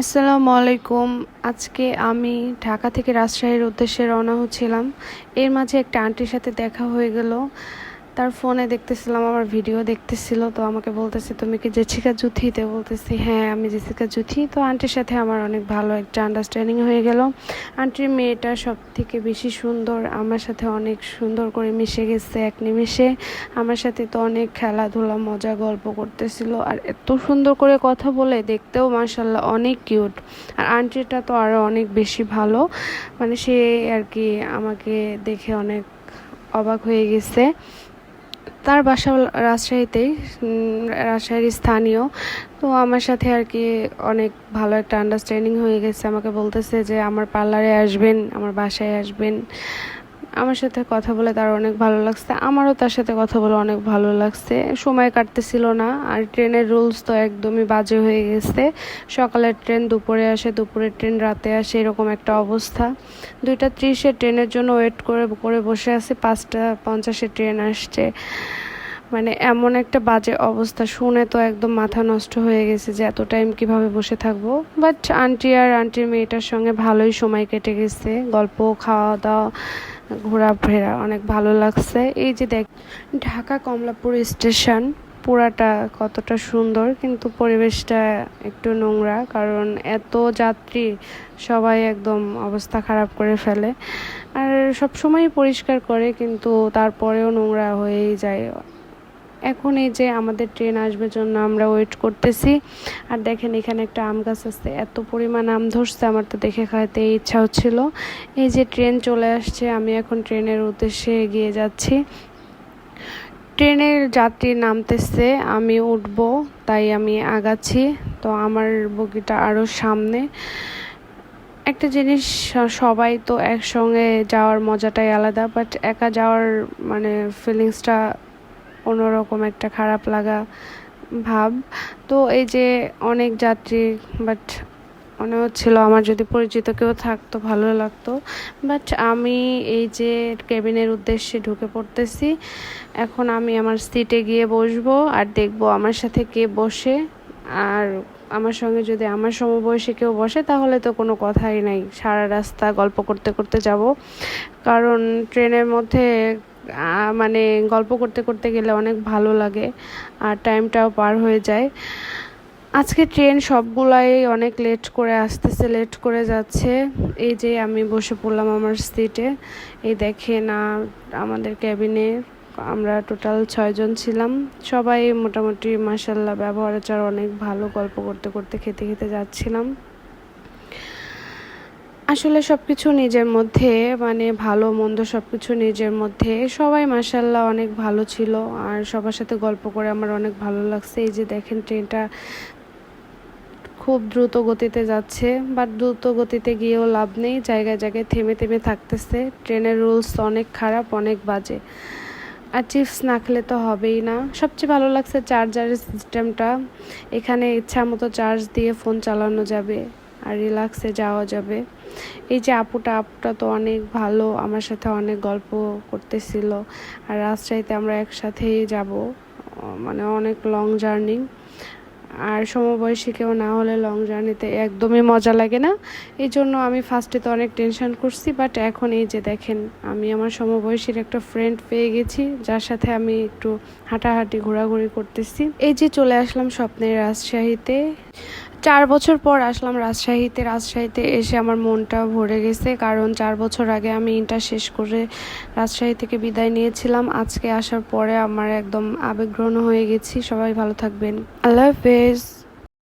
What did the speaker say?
আসসালামু আলাইকুম। আজকে আমি ঢাকা থেকে রাজশাহীর উদ্দেশ্যে রওনা হচ্ছিলাম। এর মাঝে একটা আন্টির সাথে দেখা হয়ে গেল। তার ফোনে দেখতেছিলাম আমার ভিডিও দেখতেছিল, তো আমাকে বলতেছে, তুমি কি জেসিকা জুথিতে? বলতেছি হ্যাঁ আমি জেসিকা জুথি। তো আন্টির সাথে আমার অনেক ভালো একটা আন্ডারস্ট্যান্ডিং হয়ে গেল। আন্টির মেয়েটা সব থেকে বেশি সুন্দর, আমার সাথে অনেক সুন্দর করে মিশে গেছে এক নিমেষে। আমার সাথে তো অনেক খেলাধুলা, মজা, গল্প করতেছিল। আর এত সুন্দর করে কথা বলে, দেখতেও মার্শাল্লাহ অনেক কিউট আর আন্টিটা তো আরও অনেক বেশি ভালো। মানে সে আর কি আমাকে দেখে অনেক অবাক হয়ে গেছে। তার বাসা রাজশাহীতেই রাজশাহীর স্থানীয়। তো আমার সাথে আর কি অনেক ভালো একটা আন্ডারস্ট্যান্ডিং হয়ে গেছে। আমাকে বলতেছে যে, আমার পার্লারে আসবেন, আমার বাসায় আসবেন। আমার সাথে কথা বলে তার অনেক ভালো লাগছে। আমারও তার সাথে কথা বলে অনেক ভালো লাগছে। সময় কাটতেছিল না, আর ট্রেনের রুলস তো একদমই বাজে হয়ে গেছে। সকালের ট্রেন, দুপুরে আসে, দুপুরের ট্রেন, রাতে আসে, এরকম একটা অবস্থা। দুইটা ত্রিশে ট্রেনের জন্য ওয়েট করে করে বসে আছি, পাঁচটা পঞ্চাশে ট্রেন আসছে। মানে এমন একটা বাজে অবস্থা, শুনে তো একদম মাথা নষ্ট হয়ে গেছে যে এত টাইম কীভাবে বসে থাকব। বাট আন্টি আর আন্টির মেয়েটার সঙ্গে ভালোই সময় কেটে গেছে গল্প খাওয়া দাওয়া ঘোরাফেরা অনেক ভালো লাগছে। এই যে দেখ, ঢাকা কমলাপুর স্টেশন পুরাটা কতটা সুন্দর, কিন্তু পরিবেশটা একটু নোংরা, কারণ এত যাত্রী সবাই একদম অবস্থা খারাপ করে ফেলে। আর সব সময় পরিষ্কার করে, কিন্তু তারপরেও নোংরা হয়েই যায়। এখন এই যে আমাদের ট্রেন আসবে জন্য আমরা ওয়েট করতেছি। আর দেখেন এখানে একটা আম গাছ আছে, এত পরিমাণ আম ধরছে, আমার তো দেখে খাইতে ইচ্ছা হচ্ছিল। এই যে ট্রেন চলে আসছে, আমি এখন ট্রেনের উদ্দেশ্যে এগিয়ে যাচ্ছি। ট্রেনের যাত্রী নামতেছে, আমি উঠব, তাই আমি আগাচ্ছি। তো আমার বগিটা আরও সামনে। একটা জিনিস, সবাই তো একসঙ্গে যাওয়ার মজাটাই আলাদা বাট একা যাওয়ার মানে ফিলিংসটা অন্যরকম একটা খারাপ লাগা ভাব। তো এই যে অনেক যাত্রী বাট মনে হচ্ছিল আমার যদি পরিচিত কেউ থাকতো, ভালো লাগতো। বাট আমি এই যে কেবিনের উদ্দেশ্যে ঢুকে পড়তেছি, এখন আমি আমার সিটে গিয়ে বসবো আর দেখব আমার সাথে কে বসে। আর আমার সঙ্গে যদি আমার সমবয়সী কেউ বসে, তাহলে তো কোনো কথাই নাই। সারা রাস্তা গল্প করতে করতে যাব। কারণ ট্রেনের মধ্যে মানে গল্প করতে করতে গেলে অনেক ভালো লাগে আর টাইমটাও পার হয়ে যায়। আজকে ট্রেন সবগুলাই অনেক লেট করে আসতেছে লেট করে যাচ্ছে। এই যে আমি বসে পড়লাম আমার সিটে এই দেখে না আমাদের ক্যাবিনে আমরা টোটাল ছয়জন ছিলাম। সবাই মোটামুটি মাসাল্লাহ ব্যবহার আচার অনেক ভালো গল্প করতে করতে খেতে খেতে যাচ্ছিলাম। আসলে সব কিছু নিজের মধ্যে মানে ভালো, মন্দ সব কিছু নিজের মধ্যে। সবাই মাসাল্লাহ অনেক ভালো ছিল আর সবার সাথে গল্প করে আমার অনেক ভালো লাগছে। এই যে দেখেন ট্রেনটা খুব দ্রুত গতিতে যাচ্ছে বাট দ্রুত গতিতে গিয়েও লাভ নেই। জায়গায় জায়গায় থেমে থেমে থাকতেছে। ট্রেনের রুলস অনেক খারাপ, অনেক বাজে। আর চিপস না খেলে তো হবেই না। সবচেয়ে ভালো লাগছে চার্জারের সিস্টেমটা এখানে ইচ্ছা মতো চার্জ দিয়ে ফোন চালানো যাবে। আর রিল্যাক্সে যাওয়া যাবে। এই যে আপুটা আপুটা তো অনেক ভালো, আমার সাথে অনেক গল্প করতেছিল। আর রাজশাহীতে আমরা একসাথেই যাব মানে অনেক লং জার্নি আর সমবয়সী কেউ না হলে লং জার্নিতে একদমই মজা লাগে না। এই জন্য আমি ফার্স্টে তো অনেক টেনশন করছি বাট এখন এই যে দেখেন, আমি আমার সমবয়সীর একটা ফ্রেন্ড পেয়ে গেছি, যার সাথে আমি একটু হাঁটাহাঁটি, ঘোরাঘুরি করতেছি। এই যে চলে আসলাম স্বপ্নের রাজশাহীতে। চার বছর পর আসলাম রাজশাহীতে। রাজশাহীতে এসে আমার মনটা ভরে গেছে, কারণ চার বছর আগে আমি ইন্টার শেষ করে রাজশাহী থেকে বিদায় নিয়েছিলাম। আজকে আসার পরে আমার একদম আবেগগ্রহণ হয়ে গেছি। সবাই ভালো থাকবেন। আল্লাহ হাফেজ।